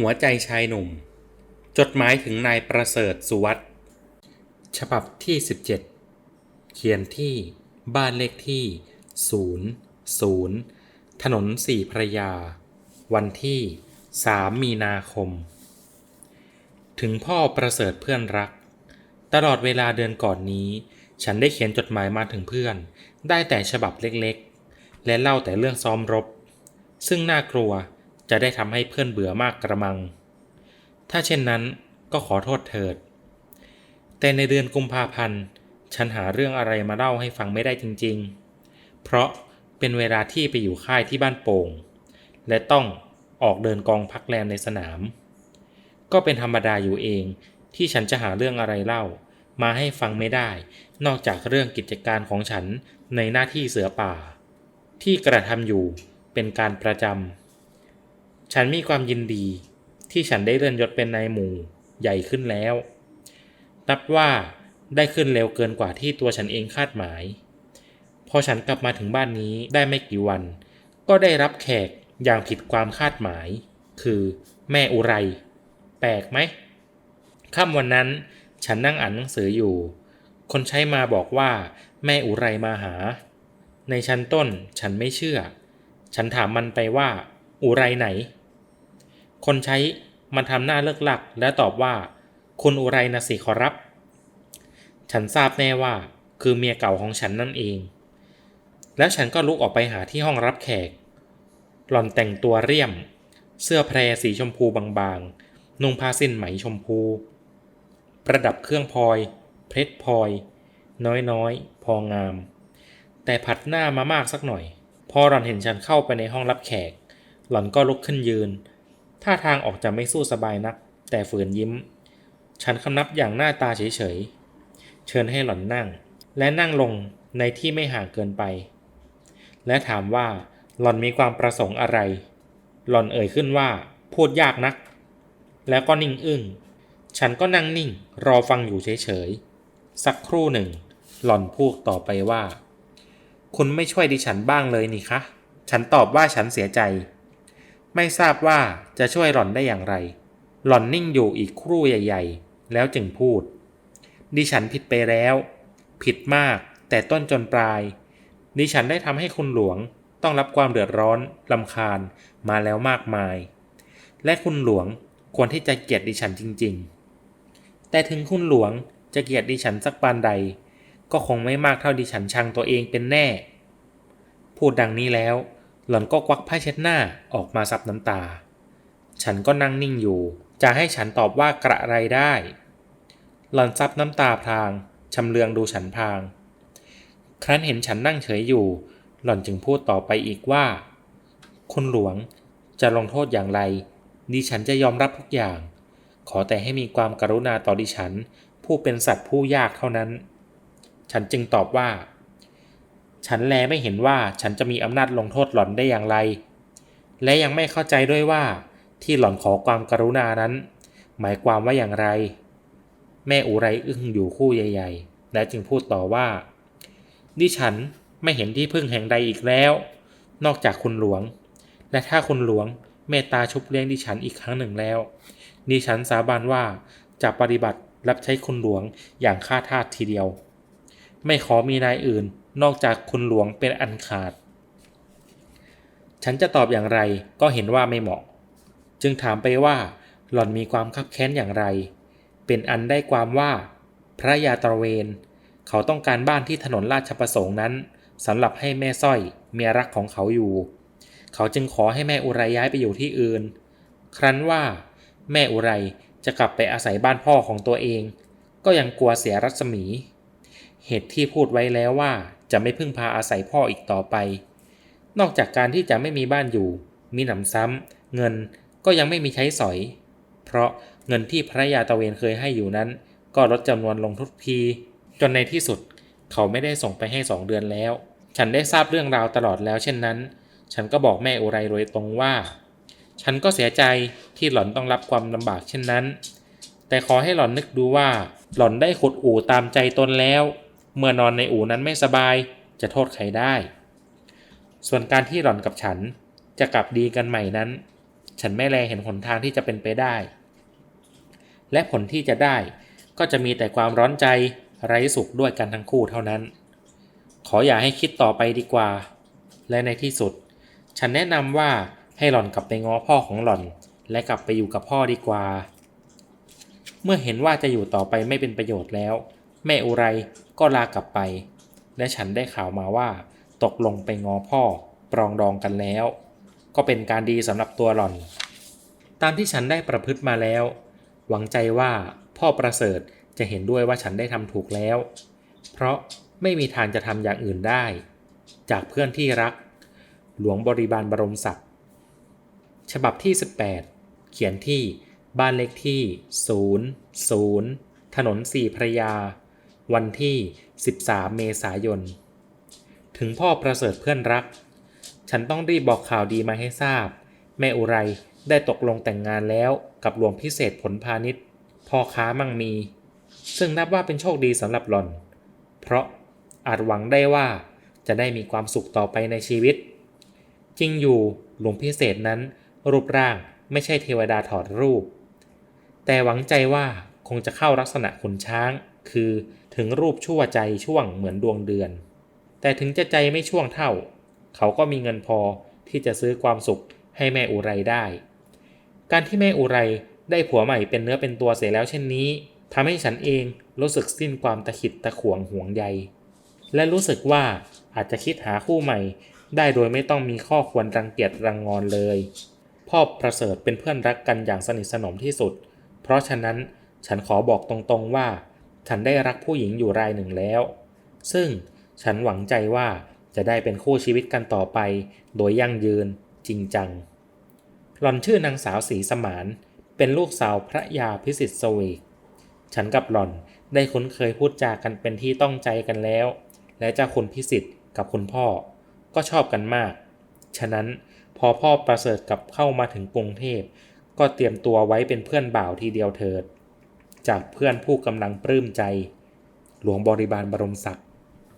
หัวใจชายหนุ่ม จดหมายถึงนายประเสริฐสุวัตฉบับที่ 17 เขียนที่บ้านเลขที่ 0 0 ถนนสี่พระยา วันที่ 3 มีนาคม ถึงพ่อประเสริฐเพื่อนรัก ตลอดเวลาเดือนก่อนนี้ ฉันได้เขียนจดหมายมาถึงเพื่อน ได้แต่ฉบับเล็กๆ และเล่าแต่เรื่องซ้อมรบ ซึ่งน่ากลัว จะได้ทำให้เพื่อนเบื่อมากกระมัง ถ้าเช่นนั้นก็ขอโทษเถิด แต่ในเดือนกุมภาพันธ์ฉันหาเรื่องอะไรมาเล่าให้ฟังไม่ได้จริง ๆ เพราะเป็นเวลาที่ไปอยู่ค่ายที่บ้านโป่ง และต้องออกเดินกองพักแรมในสนาม ก็เป็นธรรมดาอยู่เองที่ฉันจะหาเรื่องอะไรเล่า มาให้ฟังไม่ได้ นอกจากเรื่องกิจการของฉันในหน้าที่เสือป่า ที่กระทำอยู่เป็นการประจำ ฉันมีความยินดี ที่ฉันได้เลื่อนยศเป็นนายหมู่ใหญ่ขึ้นแล้ว นับว่าได้ขึ้นเร็วเกินกว่าที่ตัวฉันเองคาดหมาย พอฉันกลับมาถึงบ้านนี้ได้ไม่กี่วัน ก็ได้รับแขกอย่างผิดความคาดหมาย คือแม่อุไร แปลกไหมค่ำวันนั้นฉันนั่งอ่านหนังสืออยู่ คนใช้มาบอกว่าแม่อุไรมาหา ในชั้นต้นฉันไม่เชื่อ ฉันถามมันไปว่า อุไรไหน คนใช้มันทำหน้าเลิกหลักและตอบว่า คุณอุไรนะสิขอรับ ฉันทราบแน่ว่า คือเมียเก่าของฉันนั่นเอง แล้วฉันก็ลุกออกไปหาที่ห้องรับแขก หล่อนแต่งตัวเรียม เสื้อแพรสีชมพูบางๆ นุ่งผ้าสิ้นไหมชมพู ประดับเครื่องพลอย เพชรพลอย น้อยๆ พองาม แต่ผัดหน้ามามากสักหน่อย พอหล่อนเห็นฉันเข้าไปในห้องรับแขก หล่อนก็ลุกขึ้นยืน ท่าทางออกจะไม่สู้สบายนัก แต่ฝืนยิ้ม ฉันคำนับอย่างหน้าตาเฉยๆเชิญให้หล่อนนั่ง และนั่งลงในที่ไม่ห่างเกินไป และถามว่าหล่อนมีความประสงค์อะไร หล่อนเอ่ยขึ้นว่า พูดยากนัก แล้วก็นิ่งอึ้ง ฉันก็นั่งนิ่ง รอฟังอยู่เฉยๆ สักครู่หนึ่ง หล่อนพูดต่อไปว่า คุณไม่ช่วยดิฉันบ้างเลยนี่คะ ฉันตอบว่าฉันเสียใจ ไม่ทราบว่าจะช่วยหล่อนได้อย่างไร หล่อนนิ่งอยู่อีกครู่ใหญ่ ๆ แล้วจึงพูด ดิฉันผิดไปแล้ว ผิดมากแต่ต้นจนปลาย ดิฉันได้ทำให้คุณหลวงต้องรับความเดือดร้อนลำคาญมาแล้วมากมาย และคุณหลวงควรที่จะเกลียดดิฉันจริง ๆ แต่ถึงคุณหลวงจะเกลียดดิฉันสักปานใด ก็คงไม่มากเท่าดิฉันชังตัวเองเป็นแน่ พูดดังนี้แล้ว หล่อนก็ควักผ้าเช็ดหน้าออกมาซับน้ำตา ฉันก็นั่งนิ่งอยู่ จะให้ฉันตอบว่ากระไรได้ หล่อนซับน้ำตาพรางชำเลืองดูฉันพราง ครั้นเห็นฉันนั่งเฉยอยู่ หล่อนจึงพูดต่อไปอีกว่า คุณหลวงจะลงโทษอย่างไร ดิฉันจะยอมรับทุกอย่าง ขอแต่ให้มีความกรุณาต่อดิฉัน ผู้เป็นสัตว์ผู้ยากเท่านั้น ฉันจึงตอบว่า ฉันแลไม่เห็นว่าฉันจะมีอำนาจลงโทษหล่อนได้อย่างไร และยังไม่เข้าใจด้วยว่า ที่หล่อนขอความกรุณานั้น หมายความว่าอย่างไร แม่อุไรอึ้งอยู่คู่ใหญ่ๆ และจึงพูดต่อว่า ดิฉันไม่เห็นที่พึ่งแห่งใดอีกแล้ว นอกจากคุณหลวง และถ้าคุณหลวงเมตตาชุบเลี้ยงดิฉันอีกครั้งหนึ่งแล้ว ดิฉันสาบานว่าจะปฏิบัติรับใช้คุณหลวงอย่างข้าทาสทีเดียว ไม่ขอมีนายอื่น นอกจากคุณหลวงเป็นอันขาด ฉันจะตอบอย่างไรก็เห็นว่าไม่เหมาะ จึงถามไปว่าหล่อนมีความคับแค้นอย่างไร เป็นอันได้ความว่า พระยาตระเวน เขาต้องการบ้านที่ถนนราชประสงค์นั้นสำหรับให้แม่สร้อยเมียรักของเขาอยู่ เขาจึงขอให้แม่อุไรย้ายไปอยู่ที่อื่น ครั้นว่า แม่อุไรจะกลับไปอาศัยบ้านพ่อของตัวเอง ก็ยังกลัวเสียรัศมี เหตุที่พูดไว้แล้วว่า จะไม่พึ่งพาอาศัยพ่ออีกต่อไป นอกจากการที่จะไม่มีบ้านอยู่ มีหนำซ้ำ เงินก็ยังไม่มีใช้สอย เพราะเงินที่พระยาตะเวนเคยให้อยู่นั้น ก็ลดจำนวนลงทุกที จนในที่สุด เขาไม่ได้ส่งไปให้สองเดือนแล้ว ฉันได้ทราบเรื่องราวตลอดแล้วเช่นนั้น ฉันก็บอกแม่อุไรโดยตรงว่า ฉันก็เสียใจที่หล่อนต้องรับความลำบากเช่นนั้น แต่ขอให้หล่อนนึกดูว่า หล่อนได้ขุดอู่ตามใจตนแล้ว เมื่อนอนในอู่นั้นไม่สบายจะโทษใครได้ ส่วนการที่หล่อนกับฉันจะกลับดีกันใหม่นั้น ฉันไม่แลเห็นหนทางที่จะเป็นไปได้ และผลที่จะได้ก็จะมีแต่ความร้อนใจไร้สุขด้วยกันทั้งคู่เท่านั้น ขออย่าให้คิดต่อไปดีกว่า และในที่สุด ฉันแนะนำว่าให้หล่อนกลับไปง้อพ่อของหล่อน และกลับไปอยู่กับพ่อดีกว่า เมื่อเห็นว่าจะอยู่ต่อไปไม่เป็นประโยชน์แล้ว แม่อุไรก็ลากลับไป และฉันได้ข่าวมาว่า ตกลงไปงอพ่อ ปรองดองกันแล้ว ก็เป็นการดีสำหรับตัวหล่อน ตามที่ฉันได้ประพฤติมาแล้ว หวังใจว่าพ่อประเสริฐจะเห็นด้วยว่าฉันได้ทำถูกแล้ว เพราะไม่มีทางจะทำอย่างอื่นได้ จากเพื่อนที่รัก หลวงบริบาลบรมศักดิ์ฉบับที่ 18 เขียนที่บ้านเลขที่ 0 0 ถนนสี่พระยา วันที่ 13 เมษายน ถึงพ่อประเสริฐเพื่อนรัก ฉันต้องรีบบอกข่าวดีมาให้ทราบ แม่อุไรได้ตกลงแต่งงานแล้วกับหลวงพิเศษผลพาณิชย์พ่อค้ามั่งมี ซึ่งนับว่าเป็นโชคดีสำหรับหล่อน เพราะอาจหวังได้ว่าจะได้มีความสุขต่อไปในชีวิต จริงอยู่หลวงพิเศษนั้น รูปร่างไม่ใช่เทวดาถอดรูป แต่หวังใจว่าคงจะเข้าลักษณะขุนช้าง คือ ถึงรูปชั่วใจช่วงเหมือนดวงเดือน แต่ถึงจะใจไม่ช่วงเท่า เขาก็มีเงินพอที่จะซื้อความสุขให้แม่อุไรได้ การที่แม่อุไรได้ผัวใหม่เป็นเนื้อเป็นตัวเสียแล้วเช่นนี้ทำให้ฉันเองรู้สึกสิ้นความตะขิดตะขวงห่วงใย และรู้สึกว่าอาจจะคิดหาคู่ใหม่ ได้โดยไม่ต้องมีข้อควรรังเกียจรังงอนเลย พ่อประเสริฐเป็นเพื่อนรักกันอย่างสนิทสนมที่สุด เพราะฉะนั้นฉันขอบอกตรงๆว่า ฉันได้รักผู้หญิงอยู่รายหนึ่งแล้ว ซึ่งฉันหวังใจว่าจะได้เป็นคู่ชีวิตกันต่อไป โดยยั่งยืนจริงจัง หล่อนชื่อนางสาวศรีสมาน เป็นลูกสาวพระยาพิสิทธิ์สวีกฉันกับหล่อนได้คุ้นเคยพูดจากันเป็นที่ต้องใจกันแล้ว และเจ้าคุณพิสิทธิ์กับคุณพ่อ ก็ชอบกันมาก ฉะนั้นพอพ่อประเสริฐกลับเข้ามาถึงกรุงเทพ ก็เตรียมตัวไว้เป็นเพื่อนบ่าวทีเดียวเถิด จากเพื่อนผู้กำลังปลื้มใจ หลวงบริบาลบรมศักดิ์